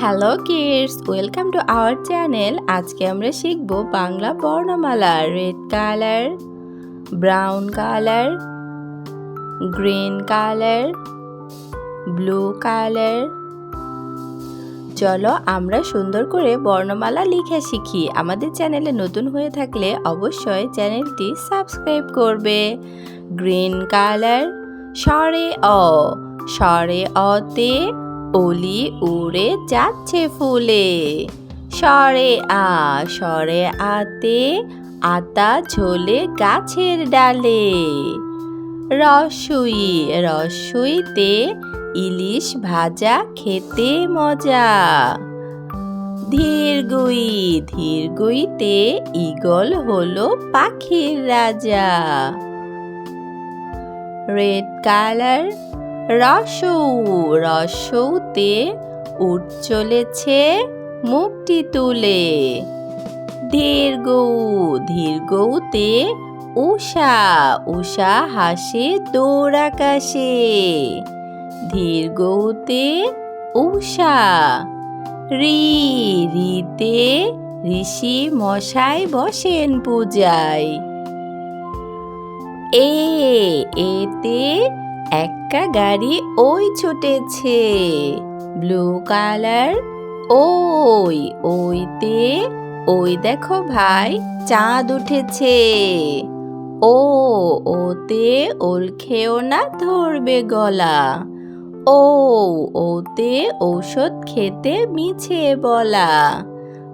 Hello kids welcome to our channel আজকে আমরা শিখব বাংলা বর্ণমালা red colour brown colour green colour blue colour চলো আমরা সুন্দর করে বর্ণমালা লিখে শিখি। আমাদের চ্যানেলে নতুন হয়ে থাকলে অবশ্যই চ্যানেলটি সাবস্ক্রাইব করবে। গ্রিন কালার সরে অ। সরে অতে অলি উড়ে যাচ্ছে ফুলে। সরে আ, সরে আতে, আতা ঝোলে গাছের ডালে। রসুই, রসুইতে ইলিশ ভাজা খেতে মজা। ধীরগুই, ধীরগুইতে ইগল হলো পাখির রাজা। রেড কালার রসৌ, রসৌতে উঠ চলেছে মুখটি তুলে। ধীরগৌ, ধীরগৌতে উষা উষা হাসে দৌড় আকাশে। ধীরগৌতে উষা রি, রিতে ঋষি মশাই বসেন পূজায়। এ, এতে একটা গাড়ি ওই ছুটেছে। ব্লু কালার ওই, ওইতে, ওই দেখো ভাই, চাঁদ উঠেছে। ও, ওতে ওল খেও না ধরবে গলা। ও, ওতে ঔষধ খেতে মিছে বলা।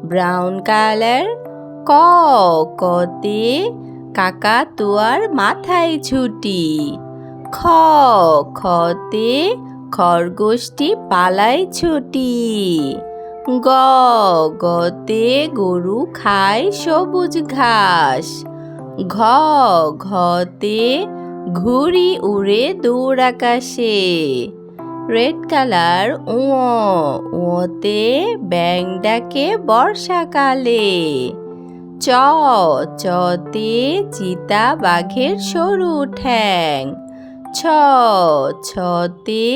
ব্রাউন কালার ক, কতে কাকা তুয়ার মাথায় ছুটি খ, খতে খরগোশটি পালাই ছুটি। গ, গতে গরু খায় সবুজ ঘাস। ঘ, ঘতে ঘুড়ি উড়ে দৌড় আকাশে। রেড কালার উঁ, উঁতে ব্যাং ডাকে বর্ষাকালে। চ, চতে চিতা বাঘের সরু ঠ্যাং। ছ ছতে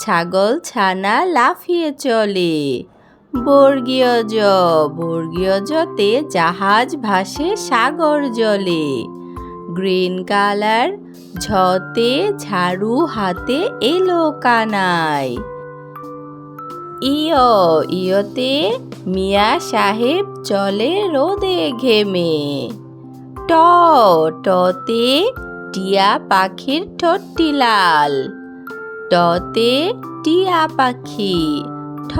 ছাগল ছানা লাফিয়ে চলে। বর্গীয় জ, বর্গীয় জতে জাহাজ ভাসে সাগর জলে। গ্রিন কালার, ঝতে ঝাড়ু হাতে এলো কানায়। ইয়, ইয়তে মিয়া সাহেব চলে রোদে ঘেমে। ট, টতে টিয়া পাখির ঠোঁটটি লাল টতে টিয়া পাখি, ঠ,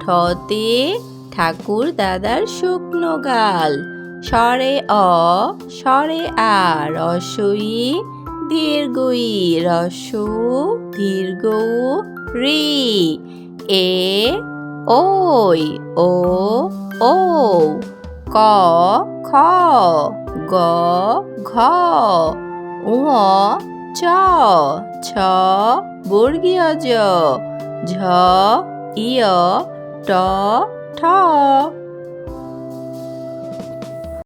ঠতে ঠাকুর দাদার শুকনো গাল। স্বরে অ, স্বরে আ রসই দীর্ঘই রসু দীর্ঘ রি। এ, ওই, ও ও ক, খ, গ, ঘ। উ চ ছ বর্গীয় জ ঝ ইয় ট ঠ।